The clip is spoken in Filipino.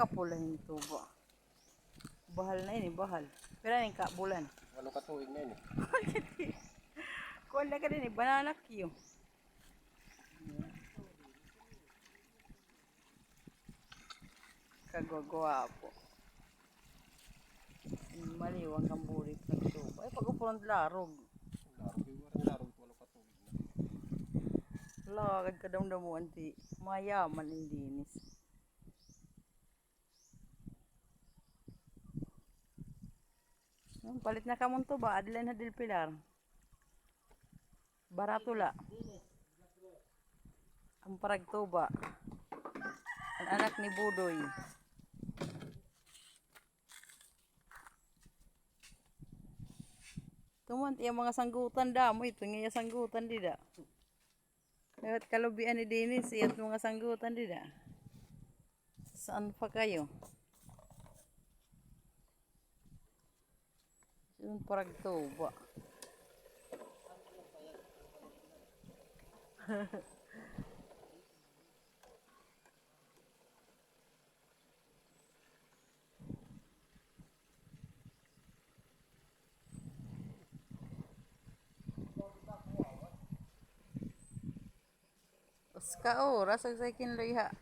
Kapula yung tubo. Bahal na yun eh, bahal. Pero yung kabulan. Ano ka tuwing na yun eh. Kuha na ka din eh, banana Q. Kagwagwa po. Maliwang kang bulit ng tubo. Ay, pag-upurang larog. Laro kayo walang laro ito ano ka tuwing na. Lagad ka daw mo anti mayaman indinis. Palit na kamon to ba? Adlan na dil pilar. Barato la. Ang parag to ba? Ang anak ni Budoy. Tuman, yung mga sanggutan damo ito. Nga sanggutan di da. Lewat kalubian ni Dennis, iyat mga sanggutan di da. Saan pa kayo? Yung parag tuba. Uska oras ang sa kinloy ha.